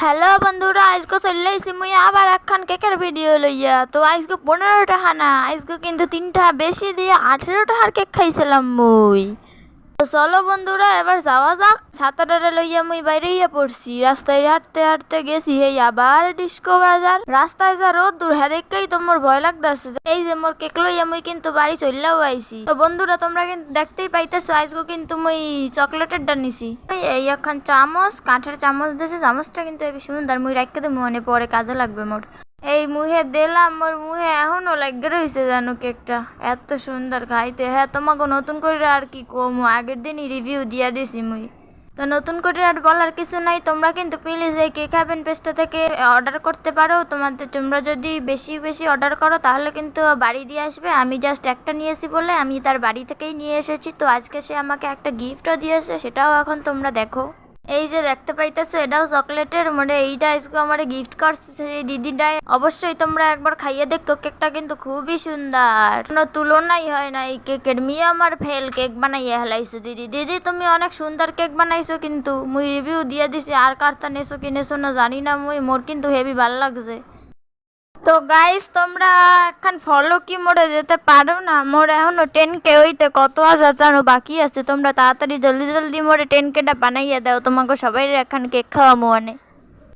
Hello বন্ধুরা, আজকে চলে এসেছি মুই আবার একখান কেকের ভিডিও লইয়া। তো আজকে পনেরো টাকা না আজকে কিন্তু তিনটা, বেশি দিয়ে আঠেরো টাকার কেক খাইছিলাম মুই। তো চলো বন্ধুরা, এবার যাওয়া যাক। ছাতাটারে লইয়া মুই বাইরে ইয়া পড়ছি। রাস্তায় হাঁটতে হাঁটতে গেছি এই আবার ডিস্কো বাজার। রাস্তায় যা রোদ দূর হ্যাঁ দেখেই তো মোর ভয় লাগতেছে এই যে মোর কেক লইয়া মুই কিন্তু বাড়ি চললেও আইছি। তো বন্ধুরা, তোমরা কিন্তু দেখতেই পাইতেছো আজকে কিন্তু মুই চকলেটের ডা নিছি। এই এখন চামচ, কাঠের চামচ দিয়েছে, চামচটা কিন্তু এই সুন্দর, মুই রাখতে তো মনে, পরে কাজে লাগবে মোর। এই মুহে দিলাম, মোর মুহে এখনও লাগে রয়েছে জানো কেকটা, এত সুন্দর খাইতে। হ্যাঁ তোমাকে নতুন করে আর কি কম, আগের দিনই রিভিউ দিয়া দিছি মুই। তো নতুন করে আর বলার কিছু নাই। তোমরা কিন্তু প্লিজ এই কেক হ্যাভেন পেস্টটা থেকে অর্ডার করতে পারো। তোমাদের, তোমরা যদি বেশি বেশি অর্ডার করো, তাহলে কিন্তু বাড়ি দিয়ে আসবে। আমি জাস্ট একটা নিয়েছি বলে আমি তার বাড়ি থেকেই নিয়ে এসেছি। তো আজকে সে আমাকে একটা গিফটও দিয়েছে, সেটাও এখন তোমরা দেখো। এই যে দেখতে পাইতেছো, এটাও চকলেটের মানে এইটা আজকে আমার গিফট করছে সেই দিদিটাই। অবশ্যই তোমরা একবার খাইয়ে দেখো, কেকটা কিন্তু খুবই সুন্দর। কোনো তুলনাই হয় না, এই কেকের। মি আমার ফেল কেক বানাইয়া হেলাইছো, দিদি। দিদি, তুমি অনেক সুন্দর কেক বানাইছো কিন্তু, মুই রিভিউ দিয়ে দিছি, আর কারটা নেছো কি নেছো না জানি না, মুই, মোর কিন্তু হেভি ভালো লাগছে। তো গাইস তোমরা এখন ফলো কি মোড়ে যেতে পারো না? মোর এখনও টেন কে হইতে কত আছে জানো বাকি আছে? তোমরা তাড়াতাড়ি জলদি জলদি মোড়ে টেন কেটা বানাইয়া দাও। তোমাকে সবাই এখন কেক খাওয়া অনেক।